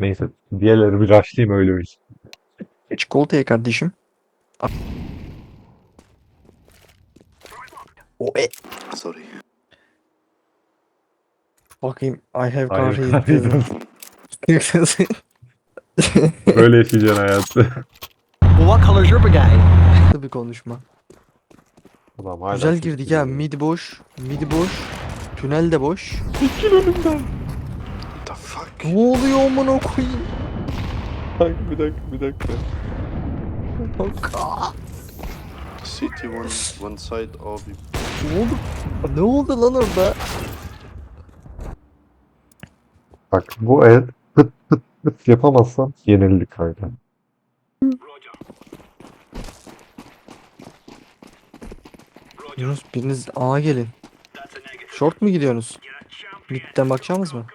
Neyse diğerleri bir rushlayayım öyle bir. Çikolataya kardeşim. O e. Sorry. Bakayım. I have Hayır, here. Böyle yaşayacaksın hayatı. What color's your brigade? bir konuşma. Ulan hala Güzel girdik ya. geliyor. Mid boş. Mid boş. Tünel de boş. Ne oluyor amına koyayım? Ay, bir dakika bir dakika. City one, one side of Ne oldu? Ne oldu lan orada? Bak bu el pıt pıt pıt yapamazsan yenildik kanka. Yunus biriniz A'ya gelin. Short mu gidiyorsunuz? Mid'den bakacağımız mı?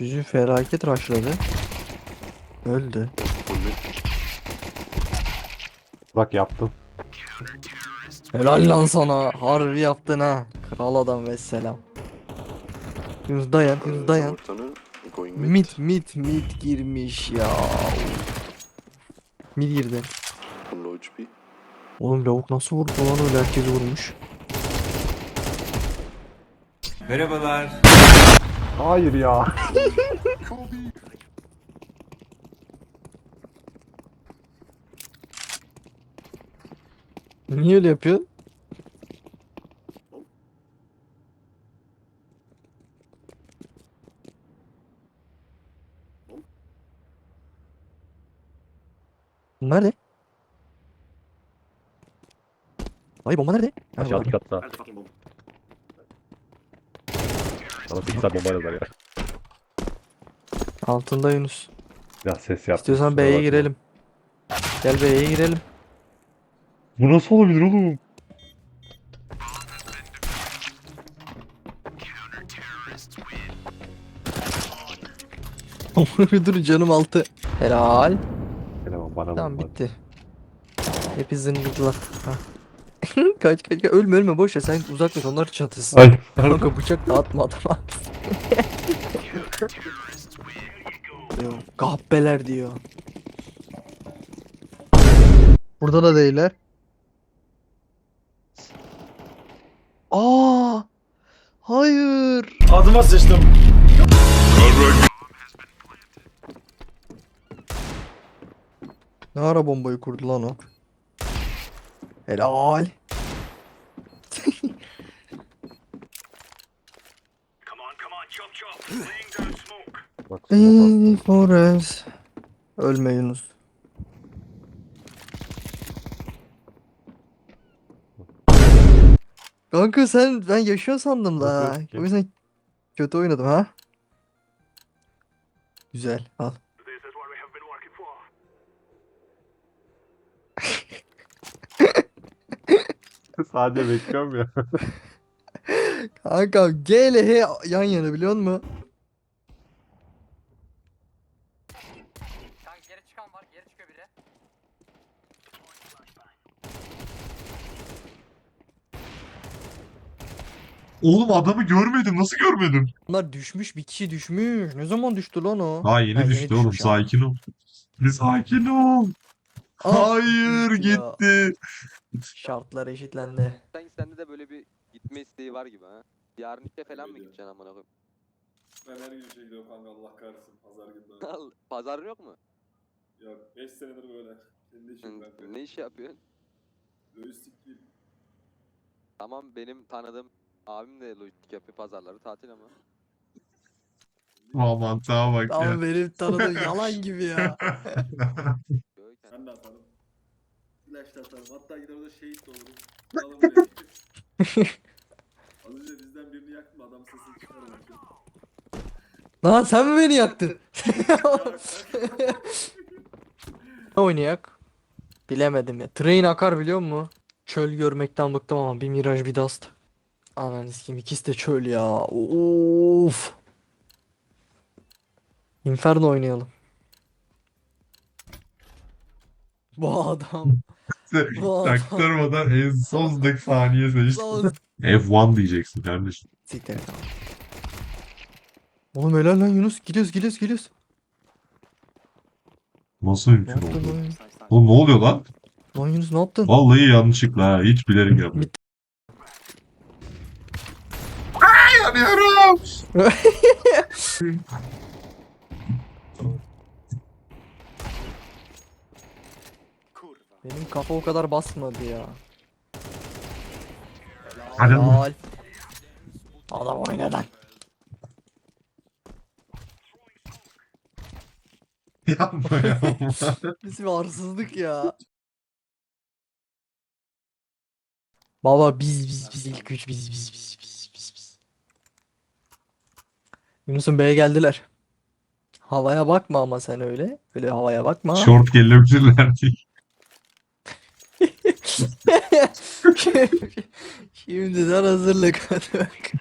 Füzü felaket rushladı. Öldü. Bak yaptım. Helal lan sana. Harbi yaptın ha. Kral adam ve selam. Yunus dayan, Yunus dayan. Mid mid mid girmiş ya. Mid girdi. Oğlum lavuk nasıl vurdu lan öyle herkesi vurmuş. Hayır ya. Niye öyle yapıyorsun? Bunlar ne? Ay bomba nerede? Ha, Aşağı burada. katta. Sana 8 saat bomba yazar ya. Altında Yunus. Biraz ses yap. İstiyorsan B'ye girelim. Gel B'ye girelim. Bu nasıl olabilir oğlum? Dur canım altı. Helal. Eleman bana Tamam bitti. Hep zındıklar. Ha. Kaç kaç kaç ölme ölme boş ver sen uzaklaş onlar çatısın. Ay. Kanka bıçak da atma adama. diyor. Kahpeler diyor. Burada da değiller. Aa! Hayır. Adıma sıçtım. Ne ara bombayı kurdu lan o? Helal. Bak, Ey Forrest. Ölme Yunus. Kanka sen ben yaşıyor sandım Yok, la. yok, O kim? yüzden kötü oynadım ha. Güzel al. Sadece bekliyorum ya. Kanka G ile H yan yana biliyor musun? Geri çıkan var, geri çıkıyor biri. Oğlum adamı görmedim. Nasıl görmedim? Bunlar düşmüş bir kişi düşmüş. Ne zaman düştü lan o? Daha yeni Ha, yeni düştü oğlum. düşmüş. Sakin ol. Bir sakin ol. Hayır Ya. gitti. Şartlar eşitlendi. Sanki sende de böyle bir gitme isteği var gibi ha. Yarın işe falan mı Öyle. gideceksin amına koyayım? Ben her gün işe gidiyorum kanka Allah kahretsin pazar günleri. Al, Pazarın yok mu? Yok 5 senedir böyle. Kendi işim kanka. ne iş yapıyorsun? Lojistik değil. Tamam benim tanıdığım abim de lojistik yapıyor pazarları tatil ama. Aman sağa bak ya. benim tanıdığım yalan gibi ya. Ben de atarım. Flash da atarım. Hatta gider orada şehit de olurum. Buraya. Az önce bizden birini yaktım adam sesini çıkarmadı. Lan sen mi beni yaktın? Oynayak. Bilemedim ya. Train akar biliyor musun? Çöl görmekten bıktım ama bir Mirage bir Dust. Ananı sikeyim ikisi de çöl ya. Of. Inferno oynayalım. Bu adam. Bu adam. Taktırmadan en son saniye seçti. Son- F1 diyeceksin kardeşim. Siktir. Oğlum helal lan Yunus. Gidiyoruz gidiyoruz gidiyoruz. Nasıl Ne mümkün yaptın oldu? lan? Oğlum ne oluyor lan? Lan Yunus ne yaptın? Vallahi yanlışlıkla ha. Hiç bilerek yapmıyorum. Bit- Ay yanıyorum. Benim kafa o kadar basmadı ya. Hadi lan. Adam oyna Yapma yapma. Bizim arsızlık ya. Baba biz biz biz ilk üç biz biz biz biz biz biz. Yunus'un B'ye geldiler. Havaya bakma ama sen öyle. Öyle havaya bakma. Short gelebilirler diye. Şimdiden hazırlık. Hadi bak.